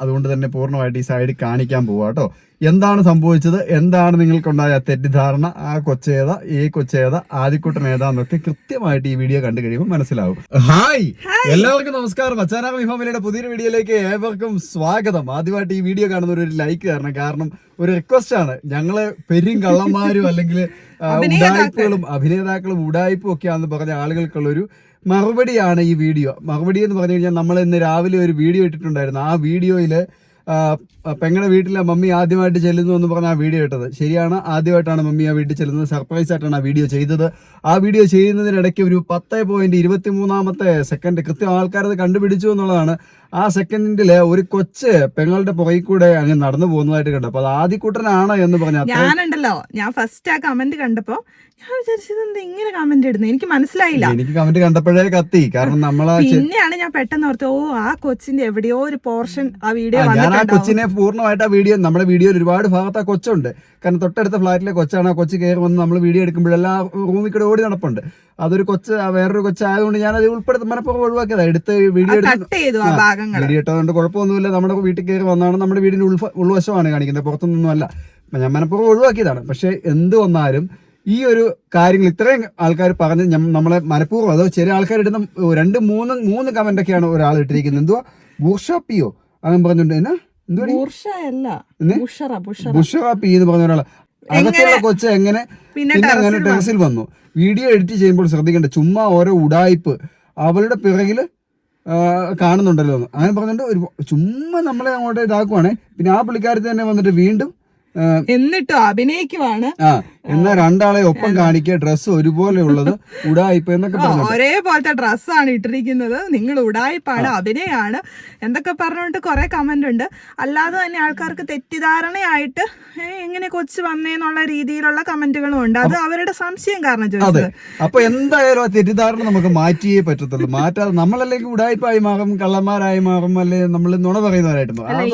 അതുകൊണ്ട് തന്നെ പൂർണമായിട്ട് ഈ സൈഡ് കാണിക്കാൻ പോവാ കേട്ടോ. എന്താണ് സംഭവിച്ചത്? എന്താണ് നിങ്ങൾക്കുണ്ടായ തെറ്റിദ്ധാരണ? ആ കൊച്ചേത ഈ കൊച്ചേത ആദിക്കുട്ടൻ ഏതാന്നൊക്കെ കൃത്യമായിട്ട് ഈ വീഡിയോ കണ്ടു കഴിയുമ്പോൾ മനസ്സിലാവും. ഹായ് എല്ലാവർക്കും നമസ്കാരം. അച്ചാനാർ വിഫാമിലിയുടെ പുതിയൊരു വീഡിയോയിലേക്ക് ഏവർക്കും സ്വാഗതം. ആദ്യമായിട്ട് ഈ വീഡിയോ കാണുന്ന ഒരു ലൈക്ക് തരണം. കാരണം ഒരു റിക്വസ്റ്റ് ആണ്. ഞങ്ങൾ പെരും കള്ളന്മാരും അല്ലെങ്കിൽ ഉടായ്പകളും അഭിനേതാക്കളും ഉടായ്പും ഒക്കെയാണെന്ന് പറഞ്ഞ ആളുകൾക്കുള്ള ഒരു മറുപടിയാണ് ഈ വീഡിയോ. മറുപടി എന്ന് പറഞ്ഞു കഴിഞ്ഞാൽ നമ്മൾ ഇന്ന് രാവിലെ ഒരു വീഡിയോ ഇട്ടിട്ടുണ്ടായിരുന്നു. ആ വീഡിയോയിൽ പെങ്ങളുടെ വീട്ടിലെ മമ്മി ആദ്യമായിട്ട് ചെല്ലുന്നു എന്ന് പറഞ്ഞ ആ വീഡിയോ ഇട്ടത്. ശരിയാണ് ആദ്യമായിട്ടാണ് മമ്മി ആ വീട്ടിൽ ചെല്ലുന്നത്. സർപ്രൈസ് ആയിട്ടാണ് ആ വീഡിയോ ചെയ്തത്. ആ വീഡിയോ ചെയ്യുന്നതിനിടയ്ക്ക് ഒരു പത്ത് പോയിന്റ് ഇരുപത്തി മൂന്നാമത്തെ സെക്കൻഡ് കൃത്യം ആൾക്കാരത് കണ്ടുപിടിച്ചു എന്നുള്ളതാണ്. ആ സെക്കൻഡിൽ ഒരു കൊച്ച് പെങ്ങളുടെ പുറകിൽ കൂടെ അങ്ങ് നടന്നു പോകുന്നതായിട്ട് കണ്ടു അപ്പൊ അത് ആദ്യക്കൂട്ടനാണ് എന്ന് പറഞ്ഞ ഞാനുണ്ടല്ലോ. ഞാൻ ഫസ്റ്റ് ആ കമന്റ് കണ്ടപ്പോ ഞാൻ വിചാരിച്ചത് എന്താ ഇങ്ങനെ കമന്റ് ഇടുന്നത് എനിക്ക് മനസ്സിലായില്ല. എനിക്ക് കമന്റ് കണ്ടപ്പോഴേ കത്തി. കാരണം നമ്മളെ പിന്നെയാണ് ഞാൻ പെട്ടെന്ന് ഓർത്ത് ഓ ആ കൊച്ചിന്റെ എവിടെയോ ഒരു പോർഷൻ ആ വീഡിയോ ആ, കൊച്ചിനെ പൂർണമായിട്ട് ആ വീഡിയോ നമ്മുടെ വീഡിയോയിൽ ഒരുപാട് ഭാഗത്ത് ആ കൊച്ചുണ്ട്. കാരണം തൊട്ടടുത്ത ഫ്ലാറ്റിലെ കൊച്ചാണ് ആ കൊച്ച് കയറി വന്ന് നമ്മൾ വീഡിയോ എടുക്കുമ്പോഴെല്ലാം റൂമിൽ കൂടെ ഓടി നടപ്പുണ്ട്. അതൊരു കൊച്ച് വേറൊരു കൊച്ചായതുകൊണ്ട് ഞാൻ അത് ഉൾപ്പെടുത്തി മനപ്പുറം ഒഴിവാക്കിയതാ. എടുത്ത് വീഡിയോ വീഡിയോ ഇട്ടതുകൊണ്ട് കുഴപ്പമൊന്നുമില്ല. നമ്മുടെ വീട്ടിൽ കയറി വന്നാണ് നമ്മുടെ വീടിന്റെ ഉൾവശമാണ് കാണിക്കുന്നത്. പുറത്തുനിന്നൊന്നും അല്ല ഞാൻ മനപ്പുറം ഒഴിവാക്കിയതാണ്. പക്ഷെ എന്ത് വന്നാലും ഈ ഒരു കാര്യങ്ങൾ ഇത്രയും ആൾക്കാർ പറഞ്ഞ് നമ്മളെ മനഃപൂർവം അതോ ചില ആൾക്കാർ ഇടുന്ന രണ്ട് മൂന്ന് മൂന്ന് കമന്റ് ഒക്കെയാണ് ഒരാൾ ഇട്ടിരിക്കുന്നത്. എന്തുവാ? ബൂർഷാപ്പിയോ എന്നാ? എന്തുവാ ബൂർഷ ബുഷറ എന്ന് പറഞ്ഞ ഒരാൾ അകത്തുള്ള കൊച്ച് എങ്ങനെ? പിന്നെ അങ്ങനെ ടെറസിൽ വന്നു. വീഡിയോ എഡിറ്റ് ചെയ്യുമ്പോൾ ശ്രദ്ധിക്കേണ്ട ചുമ്മാ ഓരോ ഉടായ്പ് അവളുടെ പിറകിൽ കാണുന്നുണ്ടല്ലോ അങ്ങനെ പറഞ്ഞിട്ട് ഒരു ചുമ്മാ നമ്മളെ അങ്ങോട്ട് ഇതാക്കുവാണേ. പിന്നെ ആ പുള്ളിക്കാരത്തി തന്നെ വന്നിട്ട് വീണ്ടും എന്നിട്ടോ അഭിനയിക്കുവാണ്. ആ. എന്നാ രണ്ടാളെ ഒപ്പം കാണിക്കുക ഡ്രസ്സ് ഒരുപോലെ ഉള്ളത് ഉടായിപ്പ് എന്നൊക്കെ പറഞ്ഞു ഒരേപോലത്തെ ഡ്രസ്സാണ് ഇട്ടിരിക്കുന്നത്. നിങ്ങൾ ഉടായിപ്പാണ് അഭിനയാണ് എന്തൊക്കെ പറഞ്ഞുകൊണ്ട് കുറെ കമന്റ് ഉണ്ട്. അല്ലാതെ തന്നെ ആൾക്കാർക്ക് തെറ്റിദ്ധാരണയായിട്ട് എങ്ങനെ കൊച്ചു വന്നേന്നുള്ള രീതിയിലുള്ള കമന്റുകളും ഉണ്ട്. അത് അവരുടെ സംശയം കാരണം ചോദിച്ചത്. അപ്പൊ എന്തായാലും ആ തെറ്റിദ്ധാരണ നമുക്ക് മാറ്റിയേ പറ്റത്തുള്ളൂ. മാറ്റാതെ നമ്മളല്ലെങ്കിൽ ഉടായിപ്പായി മാറും കള്ളന്മാരായി മാറും അല്ലെ നമ്മൾ നുണ പറയുന്നവരായിട്ട് മാറും.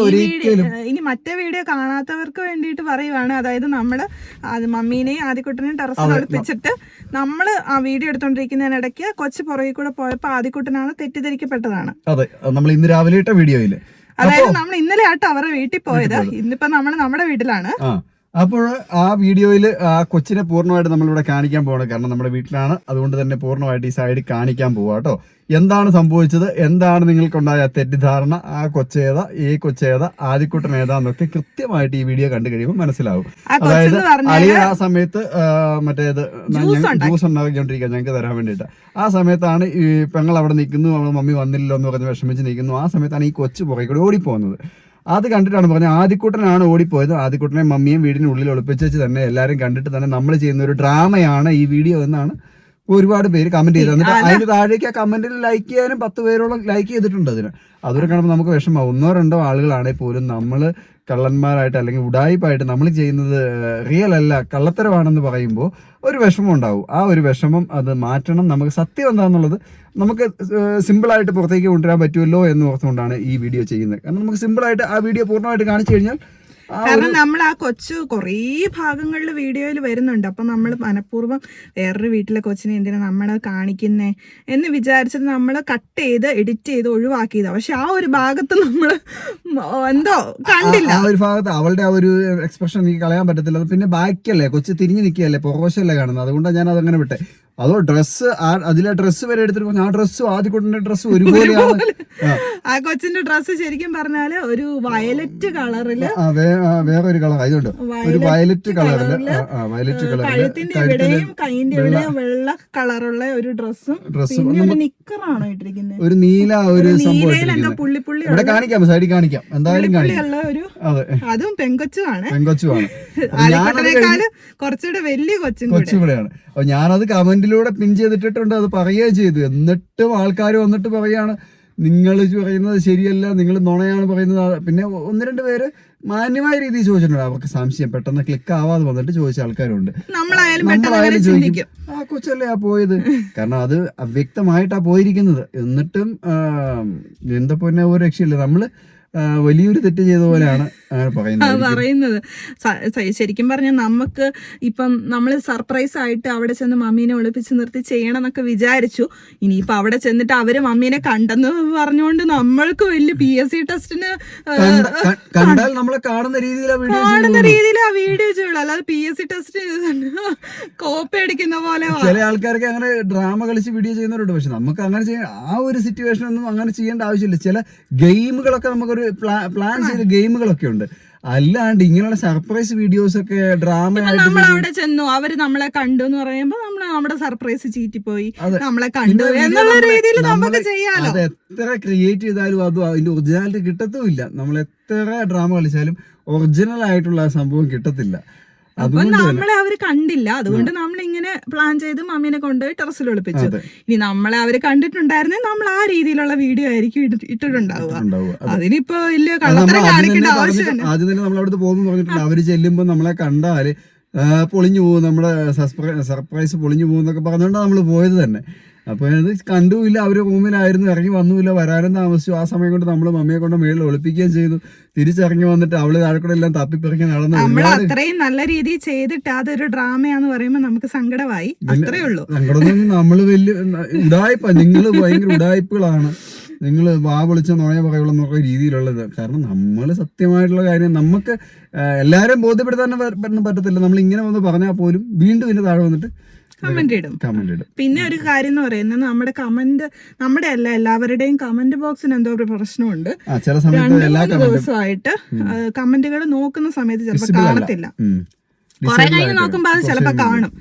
ഇനി മറ്റേ വീഡിയോ കാണാത്തവർക്ക് വേണ്ടിയിട്ട് പറയുവാണ്. അതായത് നമ്മൾ അത് മമ്മീനെയും ആദ്യക്കുട്ടനെയും ടെറസിൽ ഒളിപ്പിച്ചിട്ട് നമ്മൾ ആ വീഡിയോ എടുത്തോണ്ടിരിക്കുന്നതിനിടയ്ക്ക് കൊച്ചു പുറകിൽ കൂടെ പോയപ്പോ ആദ്യക്കുട്ടനാണ് തെറ്റിദ്ധരിക്കപ്പെട്ടതാണ്. അതെ നമ്മൾ ഇന്ന് രാവിലെ ഇട്ട വീഡിയോയിൽ. അതായത് നമ്മൾ ഇന്നലെ ആട്ടോ അവരുടെ വീട്ടിൽ പോയത്. ഇന്നിപ്പോ നമ്മൾ നമ്മുടെ വീട്ടിലാണ്. അപ്പോൾ ആ വീഡിയോയിൽ ആ കൊച്ചിനെ പൂർണമായിട്ട് നമ്മളിവിടെ കാണിക്കാൻ പോവാണ്. കാരണം നമ്മുടെ വീട്ടിലാണ്. അതുകൊണ്ട് തന്നെ പൂർണമായിട്ട് ഈ സൈഡ് കാണിക്കാൻ പോവാ കേട്ടോ എന്താണ് സംഭവിച്ചത്? എന്താണ് നിങ്ങൾക്കുണ്ടായ തെറ്റിദ്ധാരണ? ആ കൊച്ചേത ഈ കൊച്ചേത ആദിക്കുട്ടൻ ഏതാന്നൊക്കെ കൃത്യമായിട്ട് ഈ വീഡിയോ കണ്ടു കഴിയുമ്പോൾ മനസ്സിലാവും. അതായത് അലിയ ആ സമയത്ത് മറ്റേത് ജ്യൂസ് ഉണ്ടാക്കി. ജ്യൂസ് ഉണ്ടാക്കിക്കൊണ്ടിരിക്കുക ഞങ്ങൾക്ക് തരാൻ വേണ്ടിയിട്ട്. ആ സമയത്താണ് ഈ പെങ്ങൾ അവിടെ നിൽക്കുന്നു മമ്മി വന്നില്ലല്ലോ എന്ന് പറഞ്ഞ് വിഷമിച്ച് നിൽക്കുന്നു. ആ സമയത്താണ് ഈ കൊച്ചു പുറകെ കൂടി ഓടിപ്പോകുന്നത്. അത് കണ്ടിട്ടാണ് പറഞ്ഞത്. ആദ്യക്കൂട്ടനാണ് ഓടിപ്പോയത്. ആദ്യക്കൂട്ടനെ മമ്മിയും വീടിനുള്ളിൽ ഒളിപ്പിച്ച് തന്നെ എല്ലാവരും കണ്ടിട്ട് തന്നെ നമ്മൾ ചെയ്യുന്ന ഒരു ഡ്രാമയാണ് ഈ വീഡിയോ എന്നാണ് ഒരുപാട് പേര് കമന്റ് ചെയ്തു. എന്നിട്ട് അതിന് താഴേക്ക് ആ കമന്റിൽ ലൈക്ക് ചെയ്യാനും പത്ത് പേരോളം ലൈക്ക് ചെയ്തിട്ടുണ്ട് അതിന്. അതൊരു കാണുമ്പോൾ നമുക്ക് വിഷമം ഒന്നോ രണ്ടോ ആളുകളാണെങ്കിൽ പോലും നമ്മൾ കള്ളന്മാരായിട്ട് അല്ലെങ്കിൽ ഉടായിപ്പായിട്ട് നമ്മൾ ചെയ്യുന്നത് റിയൽ അല്ല കള്ളത്തരമാണെന്ന് പറയുമ്പോൾ ഒരു വിഷമം ഉണ്ടാവും. ആ ഒരു വിഷമം അത് മാറ്റണം. നമുക്ക് സത്യം എന്താണെന്നുള്ളത് നമുക്ക് സിമ്പിളായിട്ട് പുറത്തേക്ക് കൊണ്ടുവരാൻ പറ്റുമല്ലോ എന്ന് ഓർത്തുകൊണ്ടാണ് ഈ വീഡിയോ ചെയ്യുന്നത്. കാരണം നമുക്ക് സിമ്പിളായിട്ട് ആ വീഡിയോ പൂർണമായിട്ട് കാണിച്ചു കഴിഞ്ഞാൽ കാരണം നമ്മൾ ആ കൊച്ചു കുറേ ഭാഗങ്ങളിൽ വീഡിയോയിൽ വരുന്നുണ്ട്. അപ്പൊ നമ്മൾ മനഃപൂർവം വേറൊരു വീട്ടിലെ കൊച്ചിനെ എന്തിനാ നമ്മൾ കാണിക്കുന്നേ എന്ന് വിചാരിച്ചത് നമ്മൾ കട്ട് ചെയ്ത് എഡിറ്റ് ചെയ്ത് ഒഴിവാക്കിയത്. പക്ഷെ ആ ഒരു ഭാഗത്ത് നമ്മൾ എന്തോ കണ്ടില്ല. ആ ഒരു ഭാഗത്ത് അവളുടെ ആ ഒരു എക്സ്പ്രഷൻ എനിക്ക് കളയാൻ പറ്റത്തില്ല. പിന്നെ ബാക്കിയല്ലേ? കൊച്ചു തിരിഞ്ഞു നിൽക്കുകയല്ലേ പുറവശമല്ലേ കാണുന്നത്? അതുകൊണ്ടാണ് ഞാൻ അതങ്ങനെ വിട്ടെ. അതോ ഡ്രസ്സ് അതിലെ ഡ്രസ്സ് വരെ എടുത്തിട്ട് ആ ഡ്രസ്സും ആദ്യക്കൂട്ടിന്റെ ഡ്രസ്സ് ഒരുപോലെയാണ് ആ, ആ കൊച്ചിന്റെ ഡ്രസ് ശരിക്കും പറഞ്ഞാൽ ഒരു വയലറ്റ് കളറിൽ വേറെ ഒരു കളർ ആയതുകൊണ്ട് ഒരു വയലറ്റ് കളറിൽ വയലറ്റ് കളറിൽ ഇവിടെയും കൈന്റെ വെള്ള കളറുള്ള ഒരു ഡ്രസ്സും ഡ്രസ്സും ഒരു നിക്കറാണോ ഇട്ടിരിക്കുന്നത് ഒരു നീല ഒരു സംഭവം പുള്ളി പുള്ളി ഇവിടെ കാണിക്കാം സൈഡിൽ കാണിക്കാം. എന്തായാലും കാണിക്കാം. അതെ. പെങ്കൊച്ചുമാണ് പെങ്കൊച്ചുമാണ് കുറച്ചുകൂടെ വലിയ കൊച്ചും കൂടെ. കൊച്ചുകൂടെയാണ് അപ്പൊ ഞാനത് കമന്റിലൂടെ പിൻ ചെയ്തിട്ടിട്ടുണ്ട് അത് പറയുകയും ചെയ്തു. എന്നിട്ടും ആൾക്കാർ വന്നിട്ട് പറയാണ് നിങ്ങൾ പറയുന്നത് ശരിയല്ല നിങ്ങൾ നുണയാണ് പറയുന്നത്. പിന്നെ ഒന്ന് രണ്ട് പേര് മാന്യമായ രീതിയിൽ ചോദിച്ചിട്ടുണ്ട്. അവർക്ക് സംശയം പെട്ടെന്ന് ക്ലിക്ക് ആവാതെ വന്നിട്ട് ചോദിച്ച ആൾക്കാരുണ്ട്. നമ്മളായാലും ചോദിക്കും ആ കൊച്ചല്ലേ ആ പോയത്? കാരണം അത് അവ്യക്തമായിട്ടാ പോയിരിക്കുന്നത്. എന്നിട്ടും എന്താ പിന്നെ ഒരു രക്ഷയില്ല. നമ്മൾ വലിയൊരു തെറ്റ് ചെയ്ത പോലെയാണ് പറയുന്നത്. ശരിക്കും പറഞ്ഞാൽ നമുക്ക് ഇപ്പം നമ്മൾ സർപ്രൈസ് ആയിട്ട് അവിടെ ചെന്ന് മമ്മീനെ ഒളിപ്പിച്ച് നിർത്തി ചെയ്യണം എന്നൊക്കെ വിചാരിച്ചു. ഇനിയിപ്പൊ അവിടെ ചെന്നിട്ട് അവർ മമ്മീനെ കണ്ടെന്ന് പറഞ്ഞുകൊണ്ട് നമ്മൾക്ക് വലിയ പി എസ് സി ടെസ്റ്റിന് കാണുന്ന രീതിയിലാ വീഡിയോ ചെയ്യുള്ളൂ. അല്ലാതെ P S C test copy അടിക്കുന്ന പോലെ ചില ആൾക്കാർക്ക് അങ്ങനെ ഡ്രാമ കളിച്ച് വീഡിയോ ചെയ്യുന്നവരുണ്ട്. പക്ഷെ നമുക്ക് അങ്ങനെ ചെയ്യാൻ ആ ഒരു സിറ്റുവേഷൻ ഒന്നും അങ്ങനെ ചെയ്യേണ്ട ആവശ്യമില്ല. ചില ഗെയിമുകളൊക്കെ നമുക്കൊരു പ്ലാൻ ചെയ്ത ഗെയിമുകളൊക്കെ ഉണ്ട്. അല്ലാണ്ട് ഇങ്ങനെയുള്ള സർപ്രൈസ് വീഡിയോസ് ഒക്കെ ഡ്രാമ നമ്മൾ അവിടെ ചെന്നു. അവർ നമ്മളെ കണ്ടു എന്ന് പറയുമ്പോ നമ്മൾ നമ്മുടെ സർപ്രൈസ് ചീറ്റിപ്പോയി. പോയി നമ്മളെ കണ്ടു. എന്നുള്ള രീതിയിൽ നമുക്ക് ചെയ്യാലോ? അത് എത്ര ക്രിയേറ്റ് ചെയ്താലും അത് അതിന്റെ ഒറിജിനാലിറ്റി കിട്ടത്തുമില്ല. നമ്മൾ എത്ര ഡ്രാമ കളിച്ചാലും ഒറിജിനൽ ആയിട്ടുള്ള ആ സംഭവം കിട്ടത്തില്ല. അപ്പൊ നമ്മളെ അവർ കണ്ടില്ല. അതുകൊണ്ട് നമ്മൾ ഇങ്ങനെ പ്ലാൻ ചെയ്ത് മമ്മീനെ കൊണ്ടുപോയി ടെറസിൽ ഒളിപ്പിച്ചു. ഇനി നമ്മളെ അവർ കണ്ടിട്ടുണ്ടായിരുന്നെ നമ്മൾ ആ രീതിയിലുള്ള വീഡിയോ ആയിരിക്കും ഇട്ടി- ഇട്ടിട്ടുണ്ടാവുക. അതിനിപ്പോ വലിയ കള്ളത്തരം കാണിക്കേണ്ട തന്നെ ആദ്യം തന്നെ നമ്മൾ അവിടുത്തെ പോകുന്നു പറഞ്ഞിട്ടുണ്ട്. അവർ ചെല്ലുമ്പോൾ നമ്മളെ കണ്ടാൽ പൊളിഞ്ഞു പോകും. നമ്മുടെ സർപ്രൈസ് പൊളിഞ്ഞു പോകും എന്നൊക്കെ പറഞ്ഞുകൊണ്ടാണ് നമ്മൾ പോയത് തന്നെ. അപ്പൊ അത് കണ്ടുമില്ല അവർ റൂമിലായിരുന്നു ഇറങ്ങി വന്നുമില്ല വരാനും താമസിച്ചു. ആ സമയം കൊണ്ട് നമ്മൾ മമ്മിയെ കൊണ്ട് മേളിൽ ഒളിപ്പിക്കുകയും ചെയ്തു. തിരിച്ചിറങ്ങി വന്നിട്ട് അവൾ താഴെക്കൂടെ കൂടെ എല്ലാം തപ്പിപ്പിറങ്ങി നടന്നു നമ്മൾ അത്രയും നല്ല രീതിയിൽ ചെയ്തിട്ട് അതൊരു ഡ്രാമയാന്ന് പറയുമ്പോൾ നമുക്ക് സങ്കടമായി. അത്രേ ഉള്ളൂ. സങ്കടം നമ്മൾ വലിയ ഉടായ്പ നിങ്ങൾ ഭയങ്കര ഉടായ്പകളാണ്. നിങ്ങൾ വാ വിളിച്ച നുണയ പറയുള്ള എന്നൊക്കെ രീതിയിലുള്ളത്. കാരണം നമ്മൾ സത്യമായിട്ടുള്ള കാര്യം നമുക്ക് എല്ലാവരും ബോധ്യപ്പെടുത്താൻ പറ്റത്തില്ല. നമ്മൾ ഇങ്ങനെ വന്ന് പറഞ്ഞാൽ പോലും വീണ്ടും ഇതിന്റെ താഴെ വന്നിട്ട് കമന്റ് ഇടും. കമന്റ് ഇടും. പിന്നെ ഒരു കാര്യം എന്ന് പറയുന്നത് നമ്മുടെ കമന്റ് നമ്മുടെ അല്ല എല്ലാവരുടെയും കമന്റ് ബോക്സിന് എന്തോ ഒരു പ്രശ്നമുണ്ട്. രണ്ടു മൂന്ന് ദിവസമായിട്ട് കമന്റുകൾ നോക്കുന്ന സമയത്ത് ചിലപ്പോൾ. കാണത്തില്ല. കൊറേ കഴിഞ്ഞ് നോക്കുമ്പോ അത് ചിലപ്പോ കാണും.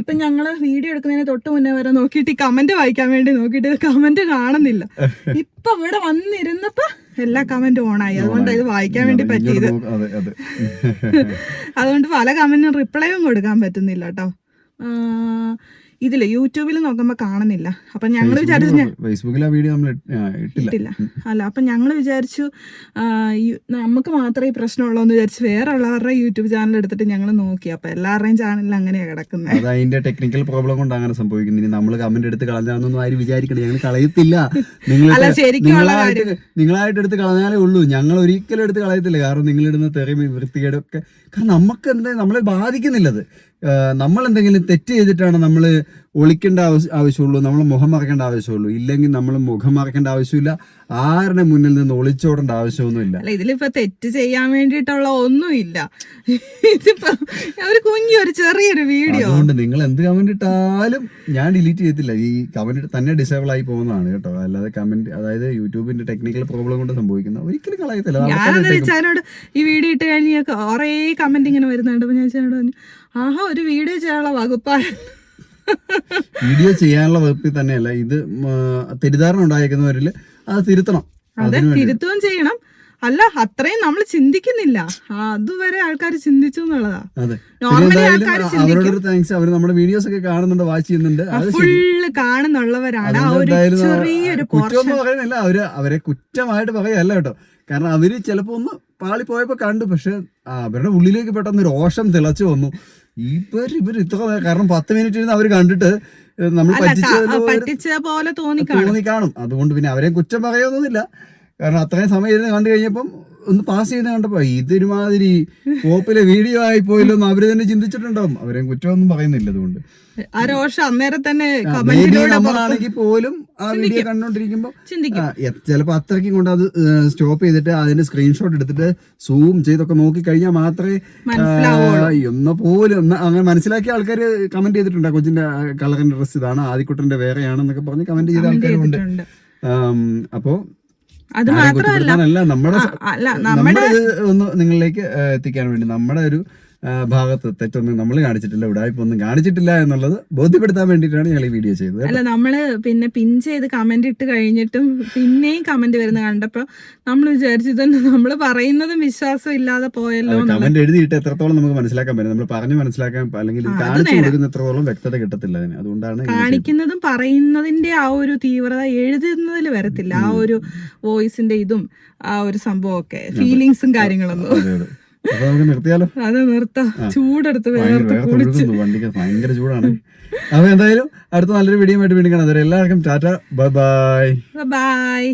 ഇപ്പൊ ഞങ്ങൾ വീഡിയോ എടുക്കുന്നതിന് തൊട്ട് മുന്നേ വരെ നോക്കിയിട്ട് ഈ കമന്റ് വായിക്കാൻ വേണ്ടി നോക്കിയിട്ട് കമന്റ് കാണുന്നില്ല. ഇപ്പൊ ഇവിടെ വന്നിരുന്നപ്പോ എല്ലാ കമന്റും ഓണായി അതുകൊണ്ട് ഇത് വായിക്കാൻ വേണ്ടി പറ്റിയത്. അതുകൊണ്ട് പല കമന്റിനും റിപ്ലൈയും കൊടുക്കാൻ പറ്റുന്നില്ല കേട്ടോ. ഇതിൽ യൂട്യൂബിൽ നോക്കുമ്പോ കാണുന്നില്ല. അപ്പൊ ഞങ്ങൾ വിചാരിച്ചു ഫേസ്ബുക്കിൽ ആ വീഡിയോ നമ്മൾ ഇട്ടില്ല. അല്ല അപ്പൊ ഞങ്ങൾ വിചാരിച്ചു നമുക്ക് മാത്രമേ ഈ പ്രശ്നമുള്ളൂ എന്ന് വിചാരിച്ചു വേറെ ഉള്ളവരുടെ യൂട്യൂബ് ചാനൽ എടുത്തിട്ട് ഞങ്ങൾ നോക്കി. അപ്പൊ എല്ലാവരുടെയും ചാനലിൽ അങ്ങനെയാണ് കിടക്കുന്നത് അത് അതിന്റെ ടെക്നിക്കൽ പ്രോബ്ലം കൊണ്ട് അങ്ങനെ സംഭവിക്കുന്നത് ഇനി നമ്മൾ കമന്റ് എടുത്ത് കളഞ്ഞാന്നൊന്നും ആരും വിചാരിക്കണേ ഞങ്ങൾ കളയത്തില്ല. നിങ്ങൾ നിങ്ങളായിട്ട് നിങ്ങളായിട്ട് എടുത്ത് കളഞ്ഞാലേ ഉള്ളൂ. ഞങ്ങൾ ഒരിക്കലും എടുത്ത് കളയത്തില്ല. കാരണം നിങ്ങളിടുന്ന തെറിയും വൃത്തികേടൊക്കെ കാരണം നമുക്ക് എന്താ നമ്മളെ ബാധിക്കുന്നില്ലത്. നമ്മൾ എന്തെങ്കിലും തെറ്റ് ചെയ്തിട്ടാണ് നമ്മൾ ഒളിക്കേണ്ട ആവശ്യം ആവശ്യമുള്ളൂ നമ്മൾ മുഖം മറക്കേണ്ട ആവശ്യമുള്ളൂ. ഇല്ലെങ്കിൽ നമ്മൾ മുഖം മറക്കേണ്ട ആവശ്യമില്ല. ആരുടെ മുന്നിൽ നിന്ന് ഒളിച്ചോടേണ്ട ആവശ്യമൊന്നുമില്ല. ഇതിലിപ്പോ തെറ്റ് ചെയ്യാൻ വേണ്ടിയിട്ടുള്ള ഒന്നുമില്ല. ഇതിപ്പോ ഒരു കുഞ്ഞു ഒരു ചെറിയൊരു വീഡിയോ. അതുകൊണ്ട് നിങ്ങൾ എന്ത് കമന്റ് ഇട്ടാലും ഞാൻ ഡിലീറ്റ് ചെയ്തില്ല ഈ കമന്റ് തന്നെ ഡിസേബിൾ ആയി പോകുന്നതാണ് കേട്ടോ. അല്ലാതെ കമന്റ് അതായത് യൂട്യൂബിന്റെ ടെക്നിക്കൽ പ്രോബ്ലം കൊണ്ട് സംഭവിക്കുന്ന ഒരിക്കലും കളയത്തില്ല. വെച്ചാലോട് ഈ വീഡിയോ ഇട്ട് കഴിഞ്ഞ കുറേ കമന്റ് ഇങ്ങനെ വരുന്നുണ്ട്. അപ്പൊ ഞാൻ ചേട്ടനോട് പറഞ്ഞു ആഹാ ഒരു വീഡിയോ ചെയ്യാനുള്ള വകുപ്പാണ് വീഡിയോ ചെയ്യാനുള്ള വകുപ്പിൽ തന്നെയല്ല. ഇത് തെറ്റിദ്ധാരണ ഉണ്ടായിരിക്കുന്നവരിൽ അത് തിരുത്തണം. അതെ തിരുത്തുകയും ചെയ്യണം. അല്ല അത്രയും നമ്മൾ ചിന്തിക്കുന്നില്ല. അതുവരെ ആൾക്കാർ ചിന്തിച്ചു എന്നുള്ളതാ. ആൾക്കാര് അവരോടൊരു താങ്ക്സ് അവർ നമ്മുടെ വീഡിയോസ് ഒക്കെ കാണുന്നുണ്ട് വാച്ച് ചെയ്യുന്നുണ്ട്. ഫുള്ള് കാണുന്നുള്ളവരാണ്. ഒരു ചെറിയൊരു പോർഷൻ പറയുന്നില്ല. അവർ അവരെ കുറ്റമായിട്ട് പറയല്ല കേട്ടോ. കാരണം അവർ ചിലപ്പോ ഒന്ന് പാളി പോയപ്പോ കണ്ടു. പക്ഷെ അവരുടെ ഉള്ളിലേക്ക് പെട്ടെന്ന് ഒരു ഓഷം തിളച്ചു വന്നു. ഇവർ ഇവർ ഇത്ര കാരണം പത്ത് മിനിറ്റ് ഇരുന്ന് അവർ കണ്ടിട്ട് നമ്മൾ പറ്റിച്ച പോലെ തോന്നി കാണും അതുകൊണ്ട് പിന്നെ അവരെ കുറ്റം പറയൊന്നുമില്ല കാരണം അത്രയും സമയം ഇരുന്ന് കണ്ടു കഴിഞ്ഞപ്പം ഒന്ന് പാസ് ചെയ്ത് കണ്ടപ്പോ ഇതൊരുമാതിരി പോപ്പിലെ വീഡിയോ ആയി പോയല്ലോ എന്ന് അവർ തന്നെ ചിന്തിച്ചിട്ടുണ്ടാവും. അവരെ കുറ്റമൊന്നും പറയുന്നില്ല അതുകൊണ്ട്. ആ രോഷം അന്നേരം തന്നെ കമന്റിലൂടെ നമ്മളാണെങ്കിൽ പോലും ആ വീഡിയോ കണ്ടോണ്ടിരിക്കുമ്പോ ചിലപ്പോ അത്രയ്ക്കും കൊണ്ട് അത് സ്റ്റോപ്പ് ചെയ്തിട്ട് അതിന്റെ സ്ക്രീൻഷോട്ട് എടുത്തിട്ട് സൂം ചെയ്തൊക്കെ നോക്കി കഴിഞ്ഞാൽ മാത്രമേ എന്ന പോലും അങ്ങനെ മനസ്സിലാക്കിയ ആൾക്കാർ കമന്റ് ചെയ്തിട്ടുണ്ട് കൊച്ചിന്റെ കളറിന്റെ ഡ്രസ് ഇതാണ് ആദിക്കുട്ടന്റെ വേറെയാണെന്നൊക്കെ പറഞ്ഞ് കമന്റ് ചെയ്ത ആൾക്കാരുണ്ട് അപ്പോ അത് മാത്രമല്ല നമ്മുടെ അല്ല നമ്മുടെ ഒന്ന് നിങ്ങളിലേക്ക് എത്തിക്കാൻ വേണ്ടി നമ്മുടെ ഒരു ഭാഗത്ത് തെറ്റൊന്നും നമ്മൾ കാണിച്ചിട്ടില്ല ഉടായ്പൊന്നും കാണിച്ചിട്ടില്ല എന്നുള്ളത് ബോധ്യപ്പെടുത്താൻ വേണ്ടിയിട്ടാണ് ഞങ്ങൾ ഈ വീഡിയോ ചെയ്തത് അല്ല നമ്മൾ പിന്നെ പിൻ ചെയ്ത് കമന്റ് ഇട്ട് കഴിഞ്ഞിട്ടും പിന്നെയും കമന്റ് വരുന്ന കണ്ടപ്പോ നമ്മൾ വിചാരിച്ചു തന്നെ നമ്മൾ പറയുന്നതും വിശ്വാസം ഇല്ലാതെ പോയല്ലോ. കമന്റ് എഴുതിയിട്ട് എത്രത്തോളം നമുക്ക് മനസ്സിലാക്കാൻ പറ്റും? നമ്മൾ പറഞ്ഞു മനസ്സിലാക്കാൻ അല്ലെങ്കിൽ കാണിച്ചു. കൊടുക്കുന്ന എത്രത്തോളം വ്യക്തത കിട്ടത്തില്ല അതിന്. അതുകൊണ്ടാണ് കാണിക്കുന്നതും പറയുന്നതിന്റെ ആ ഒരു തീവ്രത എഴുതുന്നതിൽ വരത്തില്ല. ആ ഒരു വോയിസിന്റെ ഇതും ആ ഒരു സംഭവമൊക്കെ ഫീലിങ്സും കാര്യങ്ങളൊന്നും. അപ്പൊ നമുക്ക് നിർത്തിയാലോ? അത് നിർത്താം. ചൂടെടുത്ത് ഭയങ്കര വേർത്ത് വേർത്ത് കുളിച്ച്. വണ്ടിക്ക് ഭയങ്കര ചൂടാണ്. അപ്പൊ എന്തായാലും അടുത്ത നല്ലൊരു വീഡിയോ ആയിട്ട് വീണ്ടും കാണാം. എല്ലാവർക്കും ടാറ്റ ബൈ. Bye bye.